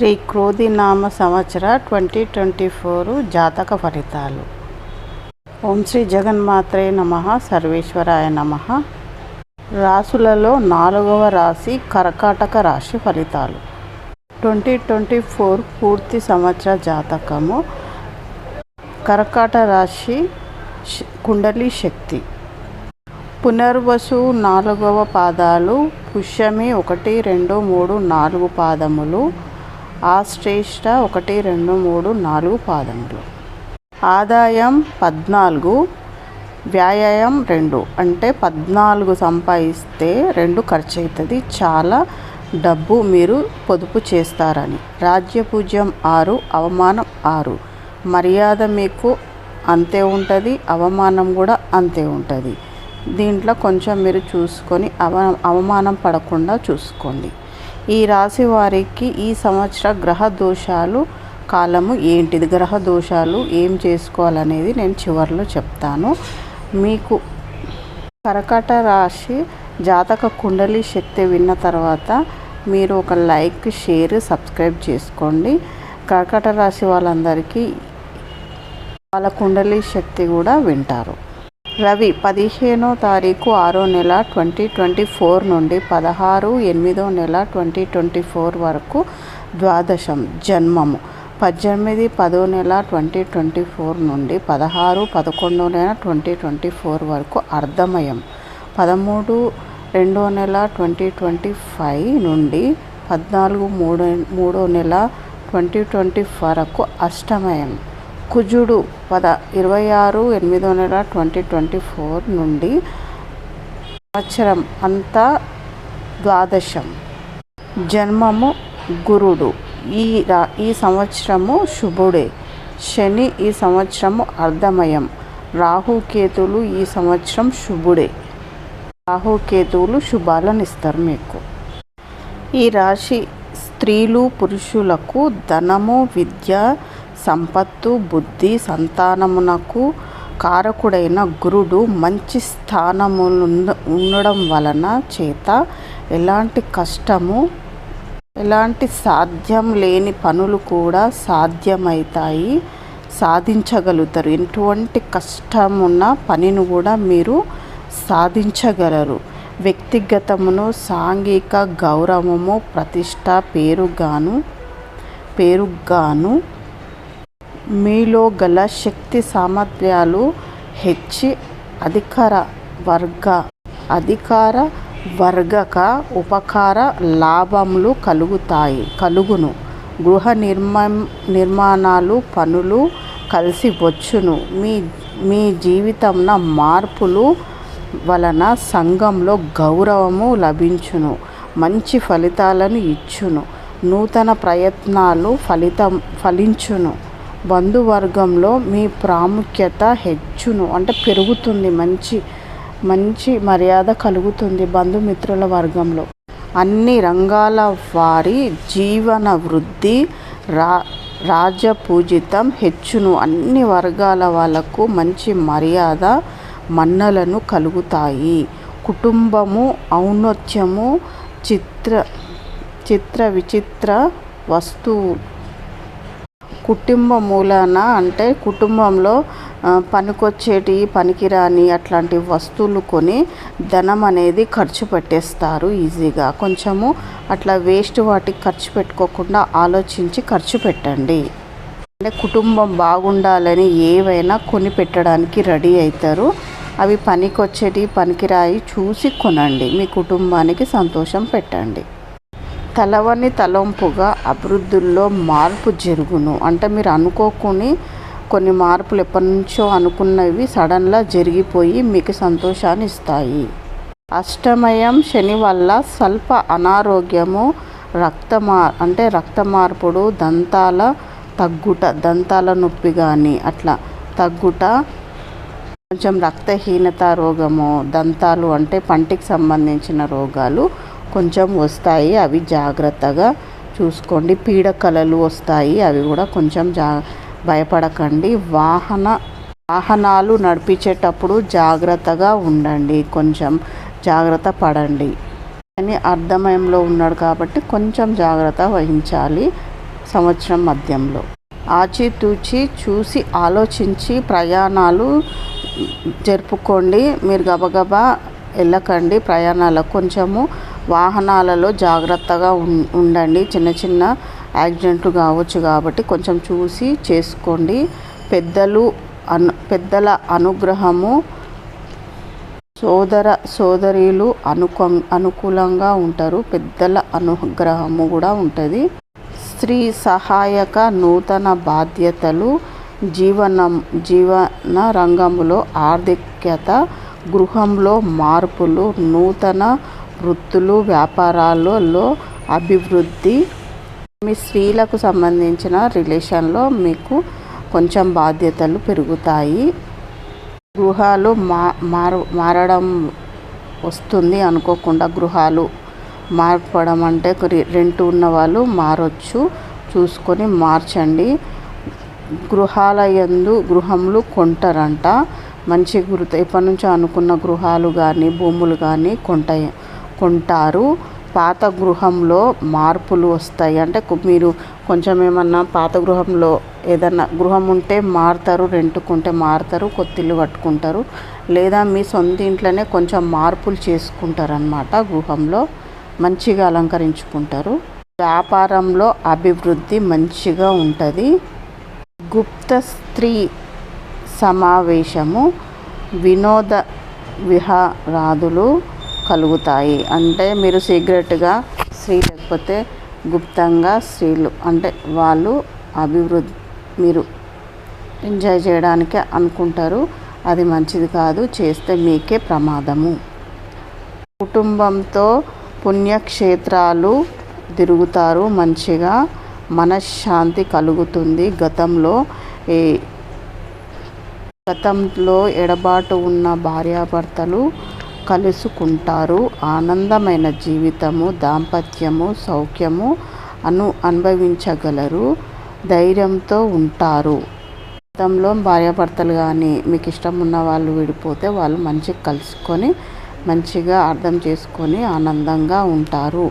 శ్రీ క్రోధినామ సంవత్సర twenty twenty four జాతక ఫలితాలు. ఓం శ్రీ జగన్మాత్రే నమ సర్వేశ్వరాయ నమ. రాసులలో నాలుగవ రాశి కర్కాటక రాశి ఫలితాలు. ట్వంటీ ట్వంటీ ఫోర్ పూర్తి సంవత్సర జాతకము. కర్కాట రాశి కుండలి శక్తి. పునర్వసు నాలుగవ పాదాలు పుష్యమి ఒకటి రెండు మూడు నాలుగు పాదములు. ఆశ్రేష్ట ఒకటి రెండు మూడు నాలుగు పాదములు. ఆదాయం పద్నాలుగు వ్యాయామం రెండు. అంటే పద్నాలుగు సంపాదిస్తే రెండు ఖర్చు అవుతుంది చాలా డబ్బు మీరు పొదుపు చేస్తారని. రాజ్యపూజ్యం ఆరు అవమానం ఆరు. మర్యాద మీకు అంతే ఉంటుంది అవమానం కూడా అంతే ఉంటుంది. దీంట్లో కొంచెం మీరు చూసుకొని అవ అవమానం పడకుండా చూసుకోండి. ఈ రాశి వారికి ఈ సంవత్సర గ్రహ దోషాలు కాలము ఏంటిది? గ్రహ దోషాలు ఏం చేసుకోవాలనేది నేను చివరిలో చెప్తాను. మీకు కరకట రాశి జాతక కుండలి శక్తి విన్న తర్వాత మీరు ఒక లైక్ షేర్ సబ్స్క్రైబ్ చేసుకోండి. కర్కట రాశి వాళ్ళందరికీ వాళ్ళ కుండలి శక్తి కూడా వింటారు. రవి పదిహేనో తారీఖు ఆరో నెల ట్వంటీ ట్వంటీ ఫోర్ నుండి పదహారు ఎనిమిదో నెల ట్వంటీ ట్వంటీ ఫోర్ వరకు ద్వాదశం జన్మము. పద్దెనిమిది పదో నెల ట్వంటీ ట్వంటీ ఫోర్ నుండి పదహారు పదకొండో నెల ట్వంటీ ట్వంటీ ఫోర్ వరకు అర్ధమయం. పదమూడు రెండో నెల ట్వంటీ ట్వంటీ ఫైవ్ నుండి పద్నాలుగు మూడో మూడో నెల ట్వంటీ ట్వంటీ వరకు అష్టమయం. కుజుడు పద ఇరవై ఆరు ఎనిమిదో నెల ట్వంటీ ట్వంటీ ఫోర్ నుండి సంవత్సరం అంతా ద్వాదశం. జన్మము గురుడు. ఈ రా ఈ సంవత్సరము శుభుడే. శని ఈ సంవత్సరము అర్ధమయం. రాహుకేతులు ఈ సంవత్సరం శుభుడే. రాహుకేతువులు శుభాలను ఇస్తారు మీకు. ఈ రాశి స్త్రీలు పురుషులకు ధనము విద్య సంపత్తు బుద్ధి సంతానమునకు కారకుడైన గురుడు మంచి స్థానములు ఉండడం వలన చేత ఎలాంటి కష్టము ఎలాంటి సాధ్యం లేని పనులు కూడా సాధ్యమవుతాయి సాధించగలుగుతారు. ఎటువంటి కష్టమున్న పనిని కూడా మీరు సాధించగలరు. వ్యక్తిగతమును సాంఘిక గౌరవము ప్రతిష్ట పేరుగాను పేరుగాను మీలో గల శక్తి సామర్థ్యాలు హెచ్చి అధికార వర్గ అధికార వర్గక ఉపకార లాభములు కలుగుతాయి కలుగును. గృహ నిర్మా నిర్మాణాలు పనులు కలిసి వచ్చును. మీ మీ జీవితంలో మార్పులు వలన సంఘంలో గౌరవము లభించును మంచి ఫలితాలను ఇచ్చును. నూతన ప్రయత్నాలు ఫలితం ఫలించును. బంధువర్గంలో మీ ప్రాముఖ్యత హెచ్చును అంటే పెరుగుతుంది మంచి మంచి మర్యాద కలుగుతుంది బంధుమిత్రుల వర్గంలో. అన్ని రంగాల వారి జీవన వృద్ధి రా రాజపూజితం హెచ్చును అన్ని వర్గాల వాళ్ళకు మంచి మర్యాద మన్నలను కలుగుతాయి. కుటుంబము ఔన్నత్యము చిత్ర చిత్ర విచిత్ర వస్తువు కుటుంబ మూలాన అంటే కుటుంబంలో పనికొచ్చేటి పనికిరాని అట్లాంటి వస్తువులు కొని ధనం అనేది ఖర్చు పెట్టేస్తారు ఈజీగా. కొంచెము అట్లా వేస్ట్ వాటికి ఖర్చు పెట్టుకోకుండా ఆలోచించి ఖర్చు పెట్టండి. అంటే కుటుంబం బాగుండాలని ఏవైనా కొని పెట్టడానికి రెడీ అవుతారు అవి పనికొచ్చేటి పనికిరాయి చూసి కొనండి. మీ కుటుంబానికి సంతోషం పెట్టండి. తలవని తలంపుగా అభివృద్ధుల్లో మార్పు జరుగును. అంటే మీరు అనుకోకుని కొన్ని మార్పులు ఎప్పటి నుంచో అనుకున్నవి సడన్గా జరిగిపోయి మీకు సంతోషాన్ని ఇస్తాయి. అష్టమయం శని వల్ల స్వల్ప అనారోగ్యము రక్త మార్ అంటే రక్త మార్పుడు దంతాల తగ్గుట దంతాల నొప్పి కానీ అట్లా తగ్గుట కొంచెం రక్తహీనత రోగము దంతాలు అంటే పంటికి సంబంధించిన రోగాలు కొంచెం వస్తాయి అవి జాగ్రత్తగా చూసుకోండి. పీడకలలు వస్తాయి అవి కూడా కొంచెం జా భయపడకండి. వాహన వాహనాలు నడిపించేటప్పుడు జాగ్రత్తగా ఉండండి. కొంచెం జాగ్రత్త పడండి. అని అర్ధమయంలో ఉన్నాడు కాబట్టి కొంచెం జాగ్రత్త వహించాలి సంవత్సరం మధ్యంలో. ఆచితూచి చూసి ఆలోచించి ప్రయాణాలు జరుపుకోండి. మీరు గబగబా వెళ్ళకండి ప్రయాణాలకు కొంచెము వాహనాలలో జాగ్రత్తగా ఉండండి. చిన్న చిన్న యాక్సిడెంట్లు కావచ్చు కాబట్టి కొంచెం చూసి చేసుకోండి. పెద్దలు అను పెద్దల అనుగ్రహము సోదర సోదరీలు అనుకు అనుకూలంగా ఉంటారు. పెద్దల అనుగ్రహము కూడా ఉంటుంది. స్త్రీ సహాయక నూతన బాధ్యతలు జీవనం జీవన రంగంలో ఆర్థికత గృహంలో మార్పులు నూతన వృత్తులు వ్యాపారాలలో అభివృద్ధి మీ స్త్రీలకు సంబంధించిన రిలేషన్లో మీకు కొంచెం బాధ్యతలు పెరుగుతాయి. గృహాలు మా మారు మారడం వస్తుంది అనుకోకుండా గృహాలు మార్పడం అంటే రెంట్ ఉన్న వాళ్ళు మారొచ్చు. చూసుకొని మార్చండి. గృహాల ఎందు గృహములు కొంటారంట. మంచి గుర్తు ఎప్పటి నుంచో అనుకున్న గృహాలు కానీ భూములు కానీ కొంటాయి కొంటారు పాత గృహంలో మార్పులు వస్తాయి. అంటే మీరు కొంచెం ఏమన్నా పాత గృహంలో ఏదన్నా గృహం ఉంటే మారుతారు రెంట్కుంటే మారుతారు కొత్తిల్లు కట్టుకుంటారు. లేదా మీ సొంత ఇంట్లోనే కొంచెం మార్పులు చేసుకుంటారు అన్నమాట గృహంలో. మంచిగా అలంకరించుకుంటారు. వ్యాపారంలో అభివృద్ధి మంచిగా ఉంటుంది. గుప్త స్త్రీ సమావేశము వినోద విహారాదులు కలుగుతాయి. అంటే మీరు సీక్రెట్గా స్త్రీ లేకపోతే గుప్తంగా స్త్రీలు అంటే వాళ్ళు అభివృద్ధి మీరు ఎంజాయ్ చేయడానికి అనుకుంటారు. అది మంచిది కాదు చేస్తే మీకే ప్రమాదము. కుటుంబంతో పుణ్యక్షేత్రాలు తిరుగుతారు మంచిగా మనశ్శాంతి కలుగుతుంది. గతంలో ఏ గతంలో ఎడబాటు ఉన్న భార్యాభర్తలు కలుసుకుంటారు. ఆనందమైన జీవితము దాంపత్యము సౌఖ్యము అను అనుభవించగలరు. ధైర్యంతో ఉంటారు. గతంలో భార్యాభర్తలు కానీ మీకు ఇష్టం ఉన్న వాళ్ళు విడిపోతే వాళ్ళు మంచిగా కలుసుకొని మంచిగా అర్థం చేసుకొని ఆనందంగా ఉంటారు.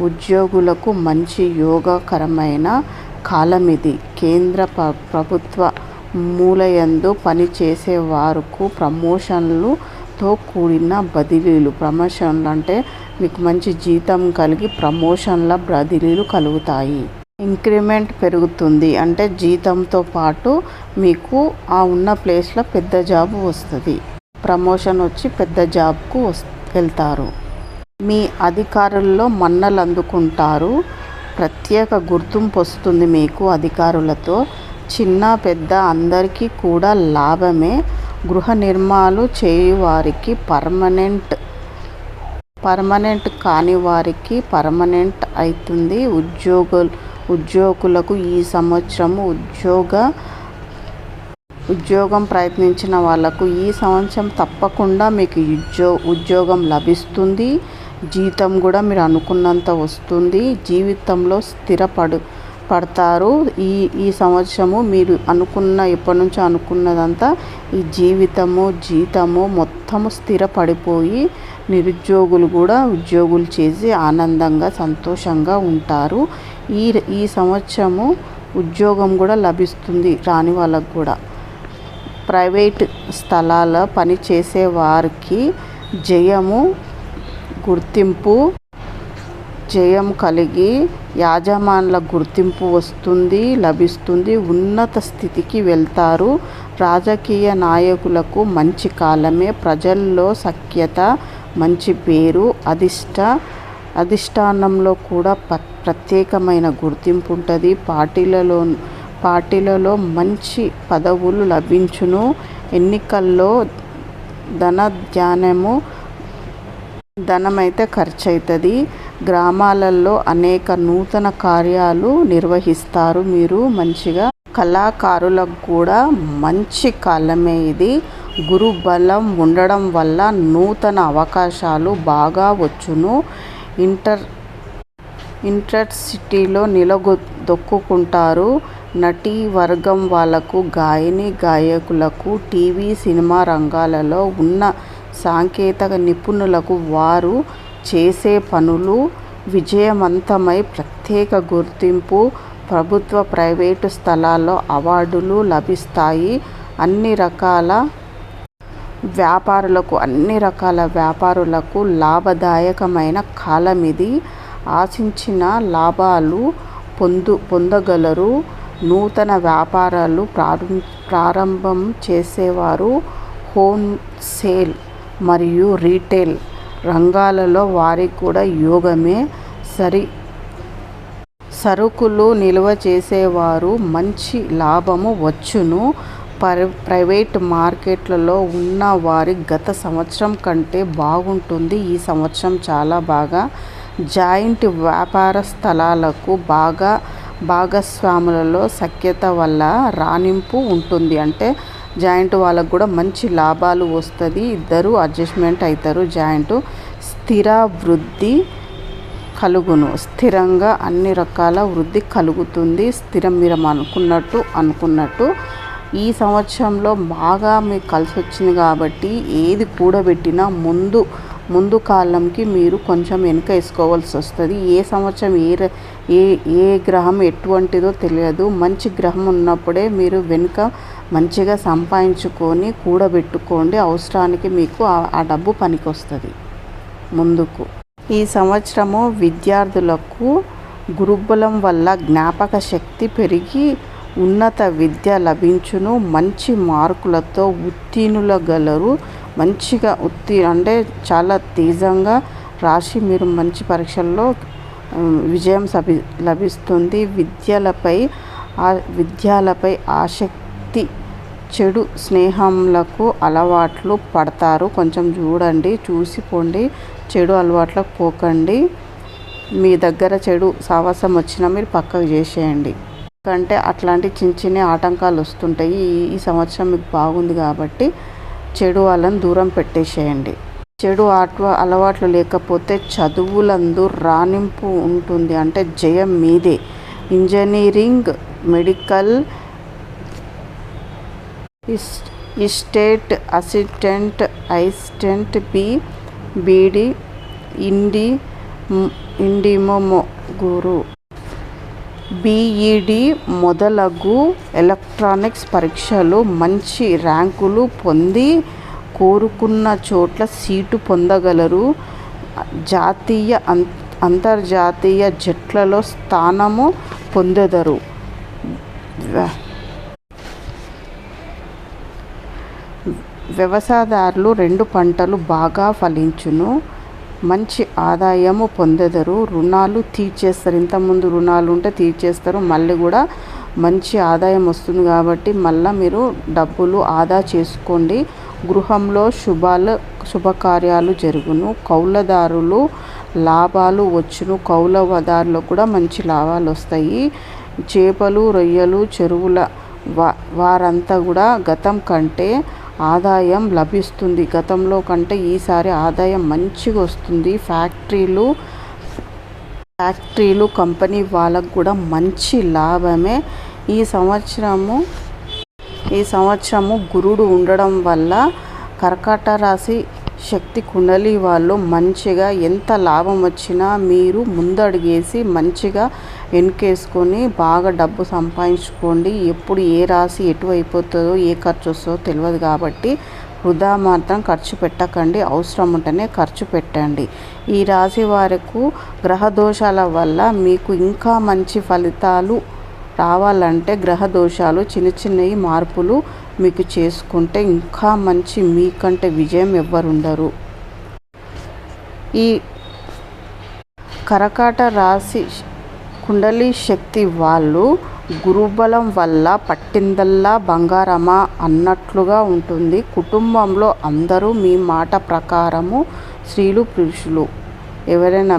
ఉద్యోగులకు మంచి యోగకరమైన కాలం ఇది కేంద్ర ప్రభుత్వ మూలయందు పనిచేసే వారికి తో కూడిన బదిలీలు ప్రమోషన్లు అంటే మీకు మంచి జీతం కలిగి ప్రమోషన్ల బదిలీలు కలుగుతాయి. ఇంక్రిమెంట్ పెరుగుతుంది. అంటే జీతంతో పాటు మీకు ఆ ఉన్న ప్లేస్లో పెద్ద జాబ్ వస్తుంది. ప్రమోషన్ వచ్చి పెద్ద జాబ్కు వెళ్తారు. మీ అధికారుల్లో మన్నలు అందుకుంటారు ప్రత్యేక గుర్తింపు వస్తుంది మీకు అధికారులతో. చిన్న పెద్ద అందరికీ కూడా లాభమే. గృహ నిర్మాణాలు చేయువారికి పర్మనెంట్ పర్మనెంట్ కాని వారికి పర్మనెంట్ అవుతుంది ఉద్యోగ ఉద్యోగులకు ఈ సంవత్సరము ఉద్యోగ ఉద్యోగం ప్రయత్నించిన వాళ్ళకు ఈ సంవత్సరం తప్పకుండా మీకు ఉద్యో ఉద్యోగం లభిస్తుంది. జీతం కూడా మీరు అనుకున్నంత వస్తుంది. జీవితంలో స్థిరపడు పడతారు. ఈ ఈ సంవత్సరము మీరు అనుకున్న ఎప్పటి నుంచో అనుకున్నదంతా ఈ జీవితము జీతము మొత్తము స్థిరపడిపోయి నిరుద్యోగులు కూడా ఉద్యోగులు చేసి ఆనందంగా సంతోషంగా ఉంటారు. ఈ ఈ సంవత్సరము ఉద్యోగం కూడా లభిస్తుంది రాని వాళ్ళకు కూడా. ప్రైవేట్ స్థలాల పనిచేసే వారికి జయము గుర్తింపు జయం కలిగి యాజమాన్ల గుర్తింపు వస్తుంది లభిస్తుంది ఉన్నత స్థితికి వెళ్తారు. రాజకీయ నాయకులకు మంచి కాలమే ప్రజల్లో సఖ్యత మంచి పేరు అధిష్ట అధిష్టానంలో కూడా ప్రత్యేకమైన గుర్తింపు ఉంటుంది పార్టీలలో పార్టీలలో మంచి పదవులు లభించును. ఎన్నికల్లో ధనమైతే ఖర్చు అవుతుంది గ్రామాలలో అనేక నూతన కార్యాలు నిర్వహిస్తారు మీరు మంచిగా. కళాకారులకు కూడా మంచి కాలమే ఇది. గురు బలం ఉండడం వల్ల నూతన అవకాశాలు బాగా వచ్చును. ఇంటర్ ఇంటర్ సిటీలో నిలగొ దొక్కుకుంటారు. నటీ వర్గం వాళ్ళకు గాయని గాయకులకు టీవీ సినిమా రంగాలలో ఉన్న సాంకేతిక నిపుణులకు వారు చేసే పనులు విజయవంతమై ప్రత్యేక గుర్తింపు ప్రభుత్వ ప్రైవేటు స్థలాల్లో అవార్డులు లభిస్తాయి. అన్ని రకాల వ్యాపారులకు అన్ని రకాల వ్యాపారులకు లాభదాయకమైన కాలం ఇది. ఆశించిన లాభాలు పొందు పొందగలరు. నూతన వ్యాపారాలు ప్రారం ప్రారంభం చేసేవారు. హోల్సేల్ మరియు రీటైల్ రంగాలలో వారికి కూడా యోగమే సరి. సరుకులు నిల్వ చేసేవారు మంచి లాభము వచ్చును. ప్రైవేట్ మార్కెట్లలో ఉన్న వారి గత సంవత్సరం కంటే బాగుంటుంది. ఈ సంవత్సరం చాలా బాగా. జాయింట్ వ్యాపార స్థలాలకు బాగా భాగస్వాములలో సఖ్యత వల్ల రాణింపు ఉంటుంది. అంటే జాయింట్ వాళ్ళకు కూడా మంచి లాభాలు వస్తుంది. ఇద్దరు అడ్జస్ట్మెంట్ అవుతారు జాయింట్ స్థిర వృద్ధి కలుగును. స్థిరంగా అన్ని రకాల వృద్ధి కలుగుతుంది. స్థిరం మీరు అనుకున్నట్టు అనుకున్నట్టు. ఈ సంవత్సరంలో బాగా మీకు కలిసి వచ్చింది కాబట్టి ఏది కూడబెట్టినా ముందు ముందు కాలంకి మీరు కొంచెం వెనుక వేసుకోవాల్సి వస్తుంది. ఏ సంవత్సరం ఏ ఏ ఏ గ్రహం ఎటువంటిదో తెలియదు. మంచి గ్రహం ఉన్నప్పుడే మీరు వెనుక మంచిగా సంపాదించుకొని కూడబెట్టుకోండి. అవసరానికి మీకు ఆ డబ్బు పనికొస్తుంది ముందుకు. ఈ సంవత్సరము విద్యార్థులకు గురుబలం వల్ల జ్ఞాపక శక్తి పెరిగి ఉన్నత విద్య లభించును. మంచి మార్కులతో ఉత్తీర్ణులగలరు. మంచిగా ఉత్తీ అంటే చాలా తేజంగా రాసి మీరు మంచి పరీక్షల్లో విజయం సభి లభిస్తుంది. విద్యలపై విద్యాలపై ఆసక్తి చెడు స్నేహంలకు అలవాట్లు పడతారు. కొంచెం చూడండి చూసిపోండి. చెడు అలవాట్లకు పోకండి. మీ దగ్గర చెడు సావాసం వచ్చినా మీరు పక్కకు చేసేయండి. ఎందుకంటే అట్లాంటి చిన్న చిన్న ఆటంకాలు వస్తుంటాయి. ఈ సంవత్సరం మీకు బాగుంది కాబట్టి చెడు వాళ్ళని దూరం పెట్టేసేయండి. చెడు ఆట అలవాట్లు లేకపోతే చదువులందు రాణింపు ఉంటుంది. అంటే జయం మీదే. ఇంజనీరింగ్ మెడికల్ ఇస్టేట్ అసిస్టెంట్ అసిస్టెంట్ బి బీడి ఇండి ఇండిమో గురు. బీఈడి మొదలగు ఎలక్ట్రానిక్స్ పరీక్షలు మంచి ర్యాంకులు పొంది కోరుకున్న చోట్ల సీటు పొందగలరు. జాతీయ అంతర్జాతీయ జట్లలో స్థానము పొందెదరు. వ్యవసాయదారులు రెండు పంటలు బాగా ఫలించును. మంచి ఆదాయము పొందెదరు. రుణాలు తీర్చేస్తారు. ఇంతకుముందు రుణాలు ఉంటే తీర్చేస్తారు. మళ్ళీ కూడా మంచి ఆదాయం వస్తుంది కాబట్టి మళ్ళీ మీరు డబ్బులు ఆదా చేసుకోండి. గృహంలో శుభాలు శుభకార్యాలు జరుగును. కౌలదారులు లాభాలు వచ్చును. కౌలదారులు కూడా మంచి లాభాలు వస్తాయి. చేపలు రొయ్యలు చెరువుల వా వారంతా కూడా గతం కంటే ఆదాయం లభిస్తుంది. గతంలో కంటే ఈసారి ఆదాయం మంచిగా వస్తుంది. ఫ్యాక్టరీలు ఫ్యాక్టరీలు కంపెనీ వాళ్ళకు కూడా మంచి లాభమే. ఈ సంవత్సరము ఈ సంవత్సరము గురుడు ఉండడం వల్ల కర్కాట రాశి శక్తి కుండలి వాళ్ళు మంచిగా ఎంత లాభం వచ్చినా మీరు ముందడిగేసి మంచిగా వెనుకేసుకొని బాగా డబ్బు సంపాదించుకోండి. ఎప్పుడు ఏ రాశి ఎటు అయిపోతుందో ఏ ఖర్చు వస్తుందో తెలియదు కాబట్టి వృధా మాత్రం ఖర్చు పెట్టకండి. అవసరం ఉంటేనే ఖర్చు పెట్టండి. ఈ రాశి వారికి గ్రహ దోషాల వల్ల మీకు ఇంకా మంచి ఫలితాలు రావాలంటే గ్రహ దోషాలు చిన్న చిన్నవి మార్పులు మీకు చేసుకుంటే ఇంకా మంచి మీకంటే విజయం ఎవ్వరుండరు. ఈ కరకాట రాశి కుండలి శక్తి వాళ్ళు గురుబలం వల్ల పట్టిందల్లా బంగారమా అన్నట్లుగా ఉంటుంది. కుటుంబంలో అందరూ మీ మాట ప్రకారము స్త్రీలు పురుషులు. ఎవరైనా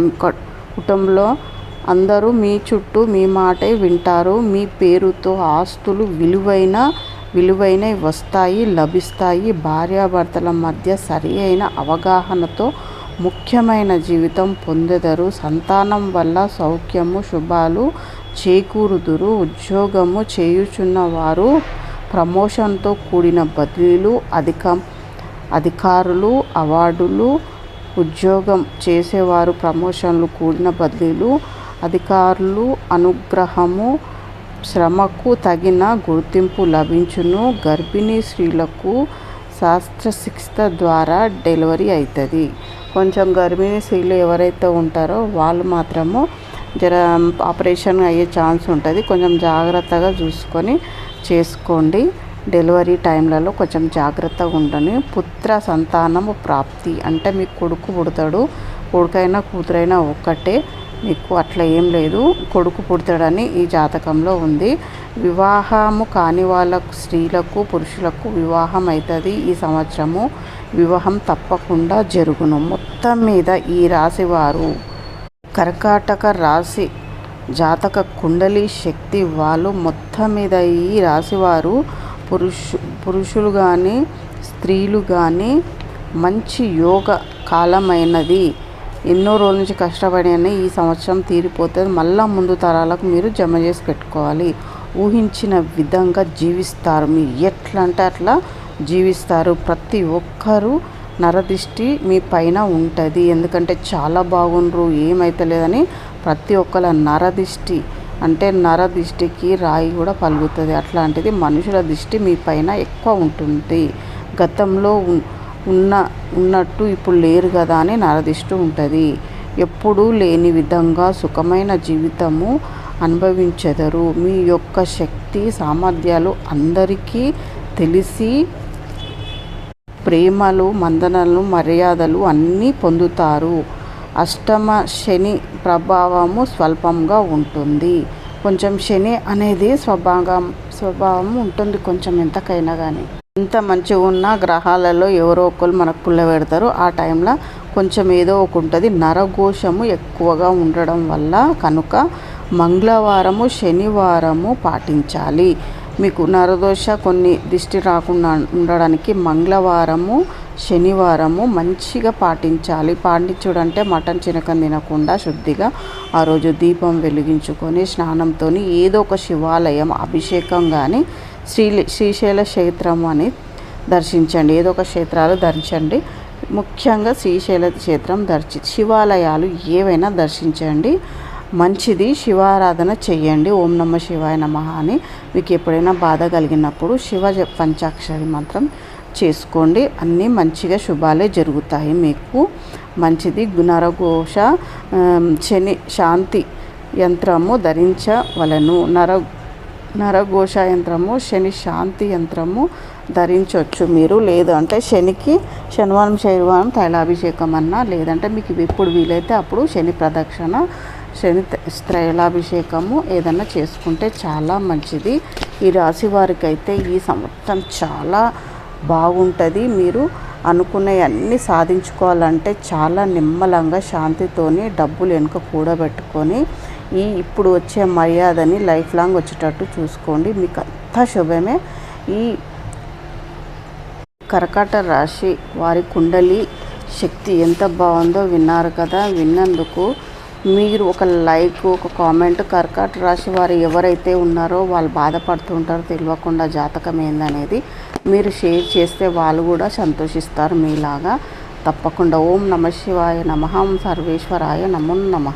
కుటుంబంలో అందరూ మీ చుట్టూ మీ మాటే వింటారు. మీ పేరుతో ఆస్తులు విలువైన విలువైనవి వస్తాయి లభిస్తాయి. భార్యాభర్తల మధ్య సరి అయిన అవగాహనతో ముఖ్యమైన జీవితం పొందెదరు. సంతానం వల్ల సౌఖ్యము శుభాలు చేకూరుదురు. ఉద్యోగము చేయుచున్న వారు ప్రమోషన్తో కూడిన బదిలీలు అధిక అధికారులు అవార్డులు ఉద్యోగం చేసేవారు ప్రమోషన్లు కూడిన బదిలీలు అధికారులు అనుగ్రహము శ్రమకు తగిన గుర్తింపు లభించును. గర్భిణీ స్త్రీలకు శస్త్రచికిత్స ద్వారా డెలివరీ అవుతుంది కొంచెం గర్భిణీ స్త్రీలు ఎవరైతే ఉంటారో వాళ్ళు మాత్రము జర ఆపరేషన్ అయ్యే ఛాన్స్ ఉంటుంది. కొంచెం జాగ్రత్తగా చూసుకొని చేసుకోండి. డెలివరీ టైంలలో కొంచెం జాగ్రత్తగా ఉండని పుత్ర సంతానము ప్రాప్తి అంటే మీకు కొడుకు పుడతాడు కొడుకైనా కూతురైనా ఒక్కటే. మీకు అట్లా ఏం లేదు. కొడుకు పుడతాడని ఈ జాతకంలో ఉంది. వివాహము కాని వాళ్ళకు స్త్రీలకు పురుషులకు వివాహం అవుతుంది ఈ సంవత్సరము. వివాహం తప్పకుండా జరుగును. మొత్తం మీద ఈ రాశి వారు కర్కాటక రాశి జాతక కుండలి శక్తి వాళ్ళు మొత్తం మీద ఈ రాశివారు పురుషు పురుషులు కానీ స్త్రీలు కానీ మంచి యోగ కాలమైనది. ఎన్నో రోజుల నుంచి కష్టపడి ఈ సంవత్సరం తీరిపోతుంది మళ్ళా ముందు తరాలకు మీరు జమ చేసి పెట్టుకోవాలి. ఊహించిన విధంగా జీవిస్తారు. మీరు ఎట్లా అంటే అట్లా జీవిస్తారు. ప్రతి ఒక్కరూ నరదిష్టి మీ పైన ఉంటుంది. ఎందుకంటే చాలా బాగుండ్రు ఏమైతలేదని ప్రతి ఒక్కల నరదిష్టి అంటే నర దిష్టికి రాయి కూడా పలుగుతుంది అట్లాంటిది మనుషుల దిష్టి మీ పైన ఎక్కువ ఉంటుంది. గతంలో ఉన్న ఉన్నట్టు ఇప్పుడు లేరు కదా అని నరదిస్తూ ఉంటుంది. ఎప్పుడూ లేని విధంగా సుఖమైన జీవితము అనుభవించెదరు. మీ యొక్క శక్తి సామర్థ్యాలు అందరికీ తెలిసి ప్రేమలు మందనలు మర్యాదలు అన్నీ పొందుతారు. అష్టమ శని ప్రభావము స్వల్పంగా ఉంటుంది. కొంచెం శని అనేది స్వభావం స్వభావం ఉంటుంది కొంచెం ఎంతకైనా కానీ ఎంత మంచిగా ఉన్న గ్రహాలలో ఎవరో ఒకరు మనకు పుల్ల పెడతారు. ఆ టైంలో కొంచెం ఏదో ఒక ఉంటుంది. నరఘోషము ఎక్కువగా ఉండడం వల్ల కనుక మంగళవారము శనివారము పాటించాలి. మీకు నరదోష కొన్ని దిష్టి రాకుండా ఉండడానికి మంగళవారము శనివారము మంచిగా పాటించాలి. పాటించడం అంటే మటన్ చినకం తినకుండా శుద్ధిగా ఆ రోజు దీపం వెలిగించుకొని స్నానంతో ఏదో ఒక శివాలయం అభిషేకం కానీ శ్రీ శ్రీశైల క్షేత్రం అని దర్శించండి. ఏదో ఒక క్షేత్రాలు దర్శించండి. ముఖ్యంగా శ్రీశైల క్షేత్రం దర్శి శివాలయాలు ఏవైనా దర్శించండి. మంచిది శివారాధన చేయండి ఓం నమ శివాయ నమ అని మీకు ఎప్పుడైనా బాధ కలిగినప్పుడు శివ పంచాక్షరి మంత్రం చేసుకోండి. అన్నీ మంచిగా శుభాలే జరుగుతాయి మీకు. మంచిది నరఘోష శని శాంతి యంత్రము ధరించవలను. నర నరఘోష యంత్రము శని శాంతి యంత్రము ధరించవచ్చు మీరు. లేదు అంటే శనికి శనివారం శనివారం తైలాభిషేకం అన్నా లేదంటే మీకు ఎప్పుడు వీలైతే అప్పుడు శని ప్రదక్షిణ శని త్రైలాభిషేకము ఏదన్నా చేసుకుంటే చాలా మంచిది. ఈ రాశి వారికి అయితే ఈ సంవత్సరం చాలా బాగుంటుంది. మీరు అనుకునేవన్నీ సాధించుకోవాలంటే చాలా నిమ్మలంగా శాంతితోని డబ్బులు వెనుక కూడబెట్టుకొని ఈ ఇప్పుడు వచ్చే మర్యాదని లైఫ్ లాంగ్ వచ్చేటట్టు చూసుకోండి. మీకు అంతా శుభమే. ఈ కర్కట రాశి వారి కుండలి శక్తి ఎంత బాగుందో విన్నారు కదా. విన్నందుకు మీరు ఒక లైక్ ఒక కామెంట్. కర్కాట రాశి వారు ఎవరైతే ఉన్నారో వాళ్ళు బాధపడుతుంటారో తెలియకుండా జాతకం ఏందనేది మీరు షేర్ చేస్తే వాళ్ళు కూడా సంతోషిస్తారు మీలాగా. తప్పకుండా ఓం నమ శివాయ నమ. సర్వేశ్వరాయ నమో నమ.